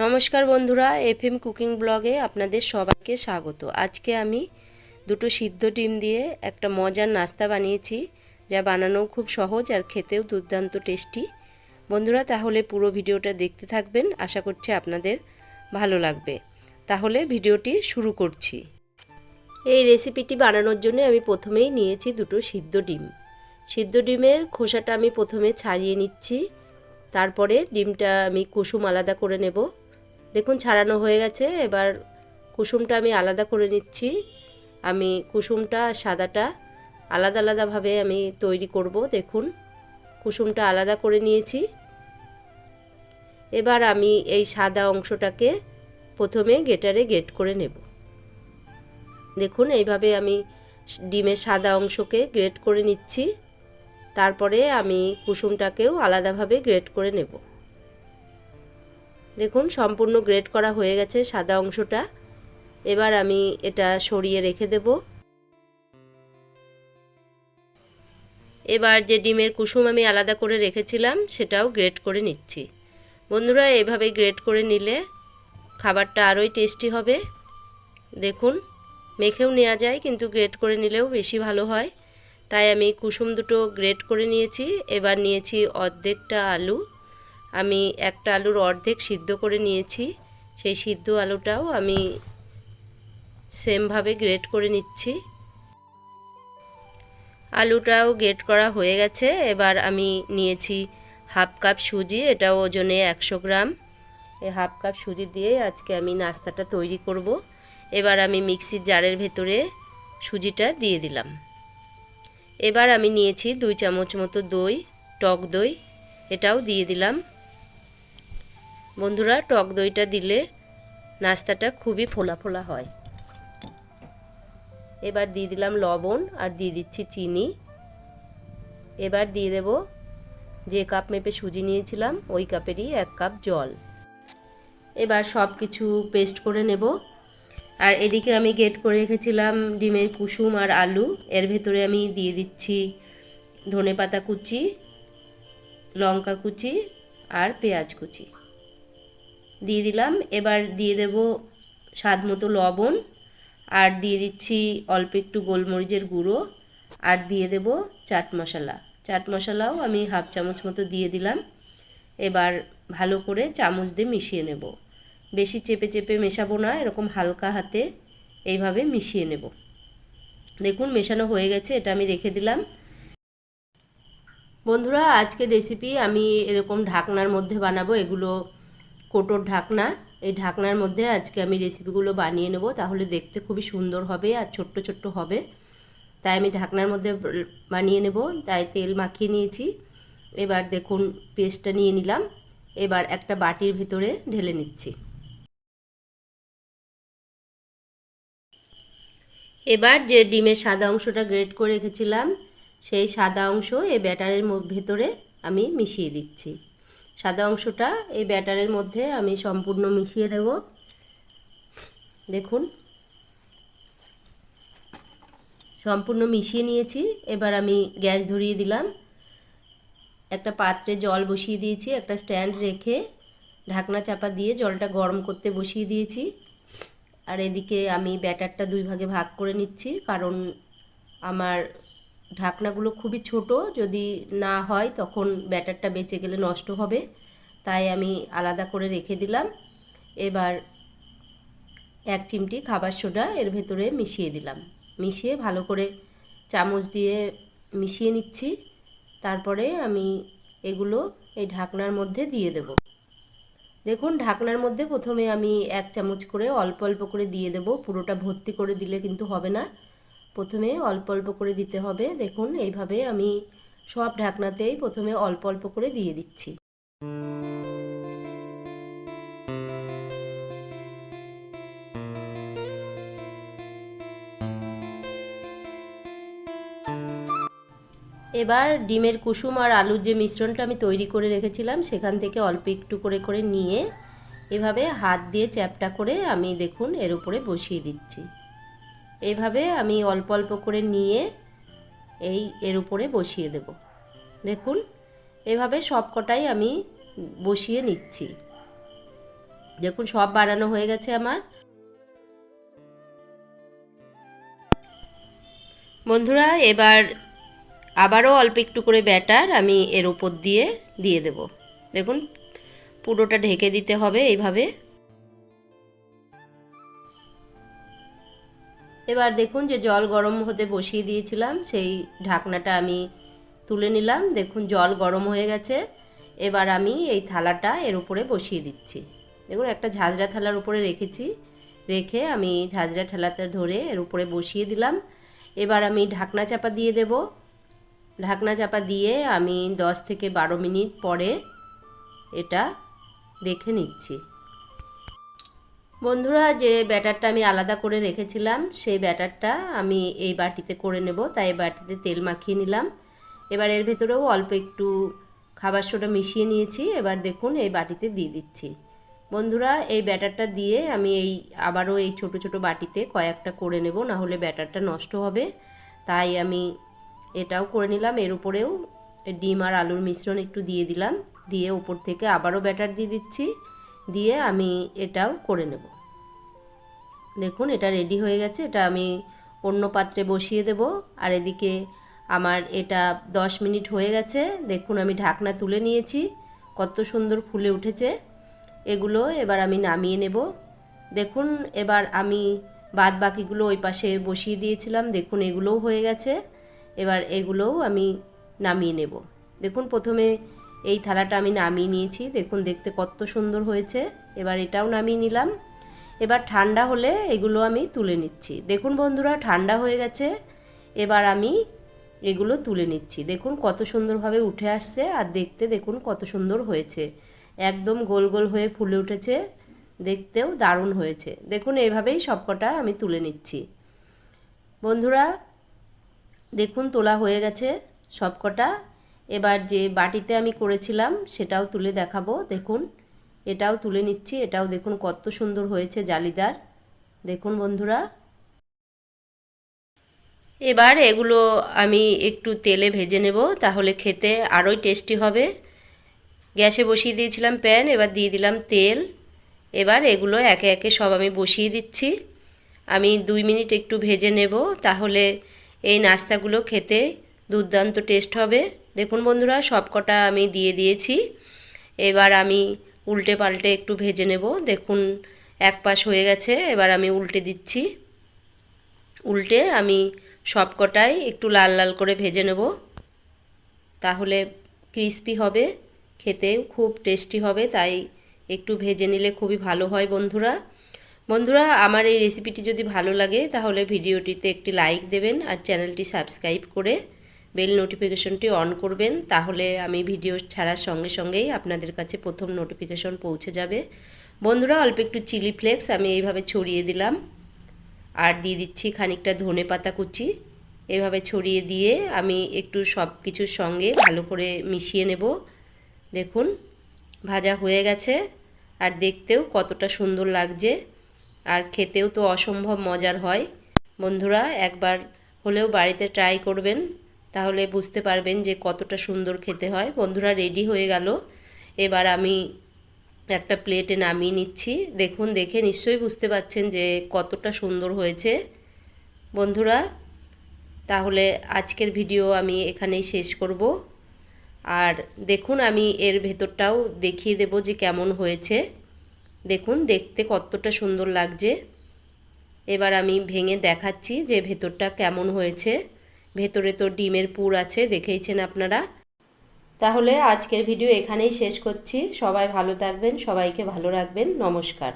নমস্কার বন্ধুরা, FM cooking ব্লগে আপনাদের সবাইকে স্বাগত। আজকে আমি দুটো সিদ্ধ ডিম দিয়ে একটা মজার নাস্তা বানিয়েছি, যা বানানো খুব সহজ আর খেতেও দুর্দান্ত টেস্টি। বন্ধুরা, তাহলে পুরো ভিডিওটা দেখতে থাকবেন, আশা করছি আপনাদের ভালো লাগবে। তাহলে ভিডিওটি শুরু করছি। এই রেসিপিটি বানানোর জন্য আমি প্রথমেই নিয়েছি দুটো সিদ্ধ ডিম। সিদ্ধ ডিমের খোসাটা আমি প্রথমে ছাড়িয়ে নিচ্ছি, তারপরে ডিমটা আমি কুসুম আলাদা করে নেব। দেখুন, ছাড়ানো হয়ে গেছে। এবার কুসুমটা আমি আলাদা করে নিচ্ছি। আমি কুসুমটা, সাদাটা আলাদা আলাদাভাবে আমি তৈরি করব, দেখুন। কুসুমটা আলাদা করে নিয়েছি। এবার আমি এই সাদা অংশটাকে প্রথমে গেটারে গেট করে নেব। দেখুন, এইভাবে আমি ডিমের সাদা অংশকে গ্রেট করে নিচ্ছি। তারপরে আমি কুসুমটাকেও আলাদাভাবে গ্রেট করে নেব। দেখুন, সম্পূর্ণ গ্রেট করা হয়ে গেছে সাদা অংশটা। এবার আমি এটা সরিয়ে রেখে দেব। এবার যে ডিমের কুসুম আমি আলাদা করে রেখেছিলাম, সেটাও গ্রেট করে নিচ্ছি। বন্ধুরা, এভাবে গ্রেট করে নিলে খাবারটা আরোই টেস্টি হবে। দেখুন, মেখেও নেওয়া যায়, কিন্তু গ্রেট করে নিলেও বেশি ভালো হয়। তাই আমি কুসুম দুটো গ্রেট করে নিয়েছি। এবার নিয়েছি অর্ধেকটা আলু। আমি একটা আলুর অর্ধেক সিদ্ধ করে নিয়েছি। সেই সিদ্ধ আলুটাও আমি সেমভাবে গ্রেট করে নিচ্ছি। আলুটাও গ্রেট করা হয়ে গেছে। এবার আমি নিয়েছি হাফ কাপ সুজি, এটা ওজনে একশো গ্রাম। এই হাফ কাপ সুজি দিয়ে আজকে আমি নাস্তাটা তৈরি করব। এবার আমি মিক্সির জারের ভেতরে সুজিটা দিয়ে দিলাম। এবার আমি নিয়েছি দুই চামচ মতো দই, টক দই, এটাও দিয়ে দিলাম। বন্ধুরা, টক দইটা দিলে নাস্তাটা খুবই ফোলা ফোলা হয়। এবার দিয়ে দিলাম লবণ আর দিয়ে দিচ্ছি চিনি। এবার দিয়ে দেব যে কাপ মেপে সুজি নিয়েছিলাম, ওই কাপেরই এক কাপ জল। এবার সব কিছু পেস্ট করে নেব। আর এদিকে আমি গেট করে রেখেছিলাম ডিমের কুসুম আর আলু। এর ভেতরে আমি দিয়ে দিচ্ছি ধনে পাতা কুচি, লঙ্কা কুচি আর পেঁয়াজ কুচি। দিয়ে দিলাম। এবার দিয়ে দেব স্বাদ মতো লবণ, আর দিয়ে দিচ্ছি অল্প একটু গোলমরিচের গুঁড়ো, আর দিয়ে দেব চাট মশলা। চাট মশলাও আমি হাফ চামচ মতো দিয়ে দিলাম। এবার ভালো করে চামচ দিয়ে মিশিয়ে নেব। বেশি চেপে চেপে মেশাবো না, এরকম হালকা হাতে এইভাবে মিশিয়ে নেব। দেখুন, মেশানো হয়ে গেছে, এটা আমি রেখে দিলাম। বন্ধুরা আজকে রেসিপি আমি এরকম ঢাকনার মধ্যে বানাবো, এগুলো কোটোর ঢাকনা, এই ঢাকনার মধ্যে আজকে আমি রেসিপিগুলো বানিয়ে নেব, তাহলে দেখতে খুবই সুন্দর হবে আর ছোট্ট ছোট্ট হবে। তাই আমি ঢাকনার মধ্যে বানিয়ে নেব, তাই তেল মাখিয়ে নিয়েছি। এবার দেখুন, পেস্টটা নিয়ে নিলাম। এবার একটা বাটির ভিতরে ঢেলে নিচ্ছি। এবার যে ডিমের সাদা অংশটা গ্রেট করে রেখেছিলাম, সেই সাদা অংশ এই ব্যাটারের ভেতরে আমি মিশিয়ে দিচ্ছি। সাদা অংশটা এই ব্যাটারের মধ্যে আমি সম্পূর্ণ মিশিয়ে দেব দেখুন। সম্পূর্ণ মিশিয়ে নিয়েছি। এবার আমি গ্যাস ধরিয়ে দিলাম। একটা পাত্রে জল বসিয়ে দিয়েছি, একটা স্ট্যান্ড রেখে ঢাকনা চাপা দিয়ে জলটা গরম করতে বসিয়ে দিয়েছি। আর এদিকে আমি ব্যাটারটা দুই ভাগে ভাগ করে নিচ্ছি, কারণ আমার ঢাকনাগুলো খুবই ছোট, যদি না হয় তখন ব্যাটারটা বেঁচে গেলে নষ্ট হবে। তাই আমি আলাদা করে রেখে দিলাম। এবার এক চিমটি খাবার সোডা এর ভেতরে মিশিয়ে দিলাম। মিশিয়ে ভালো করে চামচ দিয়ে মিশিয়ে নিচ্ছি। তারপরে আমি এগুলো এই ঢাকনার মধ্যে দিয়ে দেব। দেখুন, ঢাকনার মধ্যে প্রথমে আমি এক চামচ করে অল্প অল্প করে দিয়ে দেব। পুরোটা ভর্তি করে দিলে কিন্তু হবে না। প্রথমে অল্প অল্প করে দিতে হবে। দেখুন, এইভাবে আমি সব ঢাকনাতেই প্রথমে অল্প অল্প করে দিয়ে দিচ্ছি। এবার ডিমের কুসুম আর আলুর যে মিশ্রণটা আমি তৈরি করে রেখেছিলাম, সেখান থেকে অল্প একটু করে করে নিয়ে এভাবে হাত দিয়ে চ্যাপটা করে আমি দেখুন এর উপরে বসিয়ে দিচ্ছি। এইভাবে আমি অল্প অল্প করে নিয়ে এই এর উপরে বসিয়ে দেব। দেখুন, এভাবে সব কটাই আমি বসিয়ে নিচ্ছি। দেখুন, সব বানানো হয়ে গেছে আমার। বন্ধুরা, এবার আবারও অল্প একটু করে ব্যাটার আমি এর ওপর দিয়ে দিয়ে দেব। দেখুন, পুরোটা ঢেকে দিতে হবে এইভাবে। এবার দেখুন যে জল গরম হতে বসিয়ে দিয়েছিলাম, সেই ঢাকনাটা আমি তুলে নিলাম। দেখুন জল গরম হয়ে গেছে। এবার আমি এই থালাটা এর উপরে বসিয়ে দিচ্ছি। দেখুন একটা ঝাঁঝরা থালার উপরে রেখেছি। রেখে আমি ঝাঁঝরা ঠেলাতে ধরে এর উপরে বসিয়ে দিলাম। এবার আমি ঢাকনা চাপা দিয়ে দেব। ঢাকনা চাপা দিয়ে আমি দশ থেকে বারো মিনিট পরে এটা দেখে নিচ্ছি। বন্ধুরা, যে ব্যাটারটা আমি আলাদা করে রেখেছিলাম, সেই ব্যাটারটা আমি এই বাটিতে করে নেব। তাই বাটিতে তেল মাখিয়ে নিলাম। এবার এর ভেতরেও অল্প একটু খাবার সোডা মিশিয়ে নিয়েছি। এবার দেখুন, এই বাটিতে দিয়ে দিচ্ছি। বন্ধুরা, এই ব্যাটারটা দিয়ে আমি এই আবারও এই ছোট ছোট বাটিতে কয়েকটা করে নেব, না হলে ব্যাটারটা নষ্ট হবে। তাই আমি এটাও করে নিলাম। এর উপরেও ডিম আর আলুর মিশ্রণ একটু দিয়ে দিলাম। দিয়ে উপর থেকে আবারও ব্যাটার দিয়ে দিচ্ছি। দিয়ে আমি এটাও করে নেব। দেখুন, এটা রেডি হয়ে গেছে। এটা আমি অন্য পাত্রে বসিয়ে দেব। আর এদিকে আমার এটা দশ মিনিট হয়ে গেছে। দেখুন, আমি ঢাকনা তুলে নিয়েছি। কত সুন্দর ফুলে উঠেছে। এগুলো এবার আমি নামিয়ে নেব। দেখুন, এবার আমি বাদ বাকিগুলো ওই পাশে বসিয়ে দিয়েছিলাম। দেখুন, এগুলোও হয়ে গেছে। এবার এগুলোও আমি নামিয়ে নেব। দেখুন, প্রথমে এই থালাটা আমি নামিয়ে নিয়েছি। দেখুন, দেখতে কত সুন্দর হয়েছে। এবার এটাও নামিয়ে নিলাম। এবার ঠান্ডা হলে এগুলো আমি তুলে নিচ্ছি। দেখুন বন্ধুরা, ঠান্ডা হয়ে গেছে। এবার আমি এগুলো তুলে নিচ্ছি। দেখুন কত সুন্দরভাবে উঠে আসছে আর দেখতে দেখুন কত সুন্দর হয়েছে। একদম গোল গোল হয়ে ফুলে উঠেছে। দেখতেও দারুণ হয়েছে। দেখুন এইভাবেই সবকটা আমি তুলে নিচ্ছি। বন্ধুরা, দেখুন তোলা হয়ে গেছে সবকটা। এবার যে বাটিতে আমি করেছিলাম সেটাও তুলে দেখাবো। দেখুন এটাও তুলে নিচ্ছি, এটাও দেখুন কত সুন্দর হয়েছে জালিদার। দেখুন বন্ধুরা। এবার এগুলো আমি একটু তেলে ভেজে নেব, তাহলে খেতে আরোই টেস্টি হবে। গ্যাসে বসিয়ে দিয়েছিলাম প্যান, এবার দিয়ে দিলাম তেল। এবার এগুলো একে একে সব আমি বসিয়ে দিচ্ছি। আমি দুই মিনিট একটু ভেজে নেব, তাহলে এই নাস্তাগুলো খেতে দুর্দান্ত টেস্ট হবে। দেখুন বন্ধুরা সব কটা আমি দিয়ে দিয়েছি। এবার আমি উল্টে পাল্টে একটু ভেজে নেব। দেখুন, এক পাশ হয়ে গেছে, এবার আমি উল্টে দিচ্ছি। উল্টে আমি সব কটাই একটু লাল লাল করে ভেজে নেব। তাহলে ক্রিস্পি হবে খেতে খুব টেস্টি হবে, তাই একটু ভেজে নিলে খুবই ভালো হয় বন্ধুরা। বন্ধুরা, আমার এই রেসিপিটি যদি ভালো লাগে, তাহলে ভিডিওটিতে একটি লাইক দেবেন আর চ্যানেলটি সাবস্ক্রাইব করে বেল নোটিফিকেশনটি অন করবেন, তাহলে আমি ভিডিও ছাড়ার সঙ্গে সঙ্গেই আপনাদের কাছে প্রথম নোটিফিকেশন পৌঁছে যাবে। বন্ধুরা, অল্প একটু চিলি ফ্লেক্স আমি এইভাবে ছড়িয়ে দিলাম। আর দিয়ে দিচ্ছি খানিকটা ধনে পাতা কুচি। এভাবে ছড়িয়ে দিয়ে আমি একটু সব কিছুর সঙ্গে ভালো করে মিশিয়ে নেব। দেখুন, ভাজা হয়ে গেছে। আর দেখতেও কতটা সুন্দর লাগছে। আর খেতেও তো অসম্ভব মজার হয়। বন্ধুরা, একবার হলেও বাড়িতে ট্রাই করবেন। তাহলে বুঝতে পারবেন যে কতটা সুন্দর খেতে হয়। বন্ধুরা রেডি হয়ে গেল। এবার আমি একটা প্লেটে নামিয়ে নিচ্ছি। দেখুন, দেখে নিশ্চয়ই বুঝতে পাচ্ছেন যে কতটা সুন্দর হয়েছে। বন্ধুরা, তাহলে আজকের ভিডিও আমি এখানেই শেষ করব। আর দেখুন, আমি এর ভেতরটাও দেখিয়ে দেব যে কেমন হয়েছে। দেখুন, দেখতে কতটা সুন্দর লাগছে। এবার আমি ভেঙে দেখাচ্ছি যে ভেতরটা কেমন হয়েছে। ভেতরে তো ডিমের পুর আছে, দেখেইছেন আপনারা? তাহলে আজকের ভিডিও এখানেই শেষ করছি। সবাই ভালো থাকবেন, সবাইকে ভালো রাখবেন, নমস্কার।